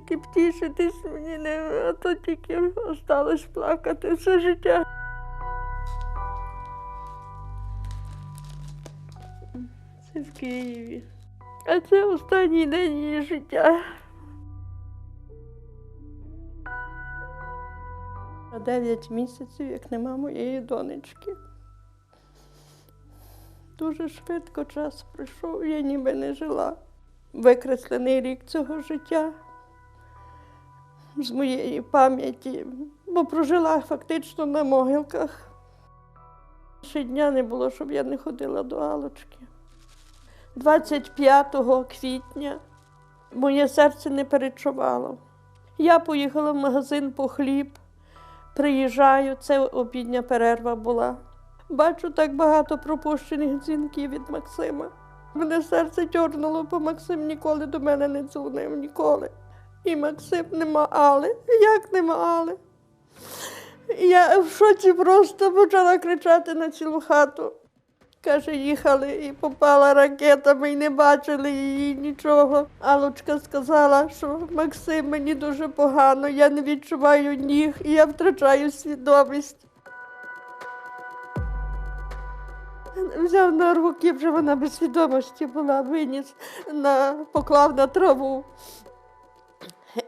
тільки втішитись мені не, а то тільки осталось плакати все життя. Це в Києві. А це останній день її життя. Дев'ять місяців, як нема моєї донечки. Дуже швидко час пройшов, я ніби не жила. Викреслений рік цього життя з моєї пам'яті, бо прожила фактично на могилках. Ще дня не було, щоб я не ходила до Алочки. 25 квітня моє серце не перечувало. Я поїхала в магазин по хліб, приїжджаю, це обідня перерва була. Бачу так багато пропущених дзвінків від Максима. Мене серце тьорнуло, бо Максим ніколи до мене не дзвонив, ніколи. І Максим нема Али. Як нема Али? Я в шоці просто почала кричати на цілу хату. Каже, їхали і попала ракетами, і не бачили її нічого. Алочка сказала, що Максим мені дуже погано, я не відчуваю ніг і я втрачаю свідомість. Взяв на руки, вже вона без свідомості була, виніс, на, поклав на траву.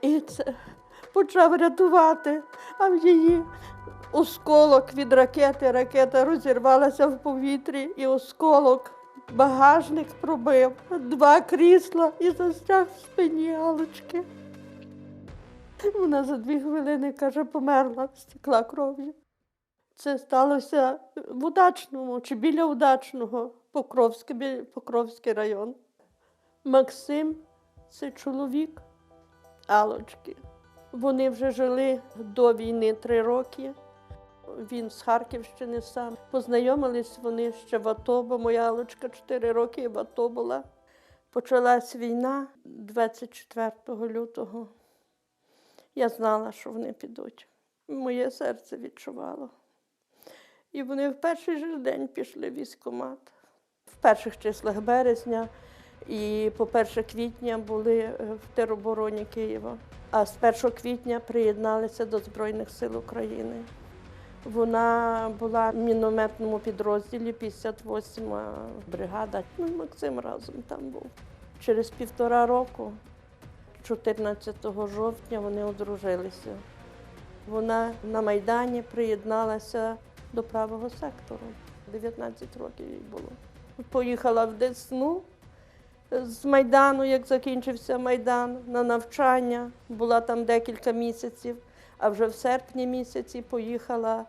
І це почав рятувати, а в її осколок від ракети. Ракета розірвалася в повітрі, і осколок багажник пробив, два крісла і застряг в спині Алочки. Вона за дві хвилини, каже, померла, стекла кров'ю. Це сталося в Удачному чи біля Удачного, Покровський, Покровський район. Максим це чоловік Алочки. Вони вже жили до війни три роки. Він з Харківщини сам. Познайомились вони ще в АТО, бо моя Алочка 4 роки в АТО була. Почалась війна 24 лютого. Я знала, що вони підуть. Моє серце відчувало. І вони в перший же день пішли в військкомат. В перших числах березня і по 1 квітня були е, в теробороні Києва. А з 1 квітня приєдналися до Збройних сил України. Вона була в мінометному підрозділі 58-ма бригада. Ну, Максим разом там був. Через півтора року, 14 жовтня, вони одружилися. Вона на Майдані приєдналася до правого сектору. 19 років їй було. Поїхала в Десну з Майдану, як закінчився Майдан, на навчання. Була там декілька місяців, а вже в серпні місяці поїхала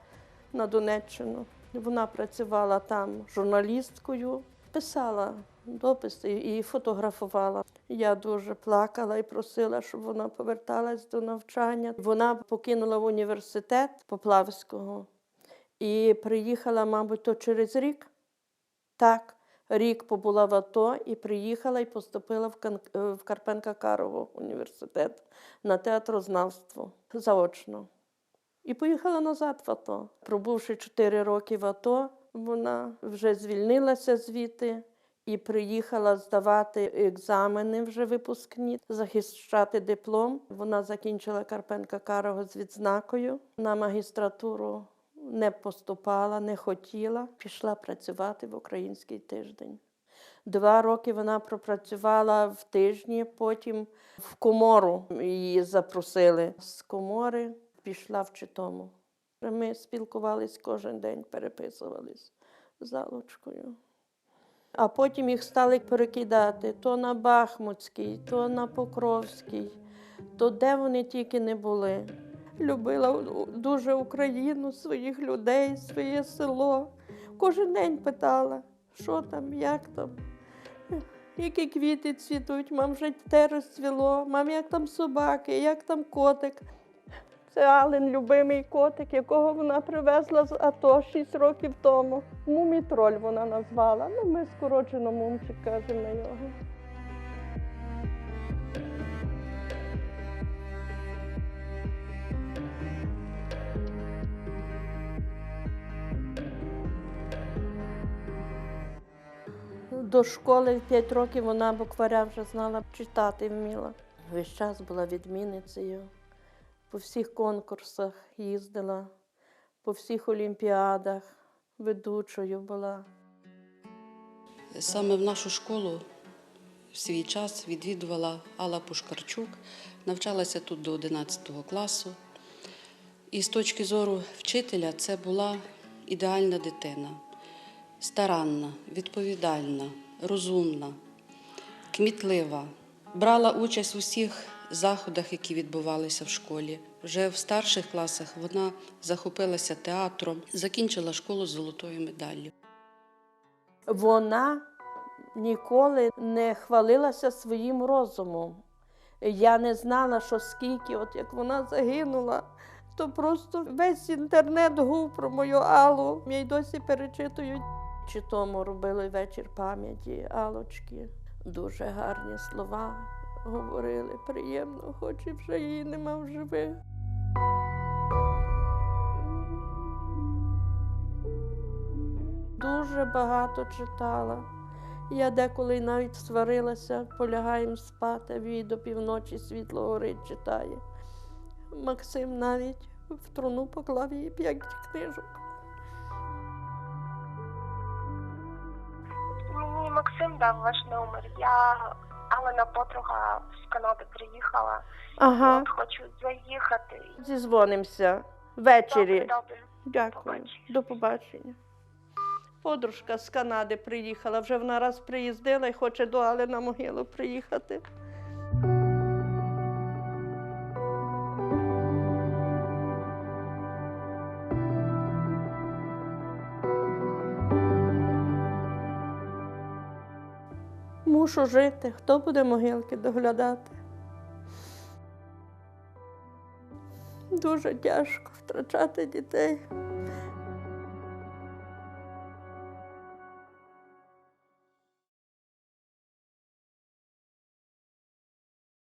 на Донеччину. Вона працювала там журналісткою, писала дописи і фотографувала. Я дуже плакала і просила, щоб вона поверталась до навчання. Вона покинула університет Поплавського і приїхала, мабуть, то через рік. Так, рік побула в АТО і приїхала і поступила в, е, Карпенка Карову університет на театрознавство заочно. І поїхала назад в АТО. Пробувши 4 роки в АТО, вона вже звільнилася звідти і приїхала здавати екзамени вже випускні, захищати диплом. Вона закінчила Карпенка Карого з відзнакою. На магістратуру не поступала, не хотіла. Пішла працювати в український тиждень. Два роки вона пропрацювала в тижні, потім в комору її запросили. З комори пішла в Читому. Ми спілкувались кожен день, переписувались з Алочкою. А потім їх стали перекидати то на Бахмутський, то на Покровський, то де вони тільки не були. Любила дуже Україну, своїх людей, своє село. Кожен день питала, що там, як там, які квіти цвітуть, мам вже те розцвіло, мам, як там собаки, як там котик. Це Ален, любимий котик, якого вона привезла з АТО 6 років тому. Мумітроль вона назвала. Ну, ми скорочено мумчик кажемо на нього. До школи в 5 років вона букваря вже знала читати вміла. Весь час була відмінницею. По всіх конкурсах їздила, по всіх олімпіадах ведучою була. Саме в нашу школу в свій час відвідувала Алла Пушкарчук, навчалася тут до 11 класу. І з точки зору вчителя це була ідеальна дитина, старанна, відповідальна, розумна, кмітлива. Брала участь у всіх заходах, які відбувалися в школі. Вже в старших класах вона захопилася театром, закінчила школу з золотою медаллю. Вона ніколи не хвалилася своїм розумом. Я не знала, що скільки, от як вона загинула, то просто весь інтернет гув про мою Аллу. Я досі перечитують. Чи тому робили вечір пам'яті Алочки. Дуже гарні слова говорили, приємно, хоч і вже її нема в живих. Дуже багато читала. Я деколи навіть сварилася, полягаємо спати, він до півночі світло горить читає. Максим навіть в труну поклав їй п'ять книжок. Максим дав ваш номер. Я Алена подруга з Канади приїхала. Ага, От хочу заїхати. зізвонимося ввечері. Добре, добре. Дякую. Побачення. До побачення. Подружка з Канади приїхала, вже вона раз приїздила і хоче до Али на могилу приїхати. Мушу жити, хто буде могилки доглядати? Дуже тяжко втрачати дітей.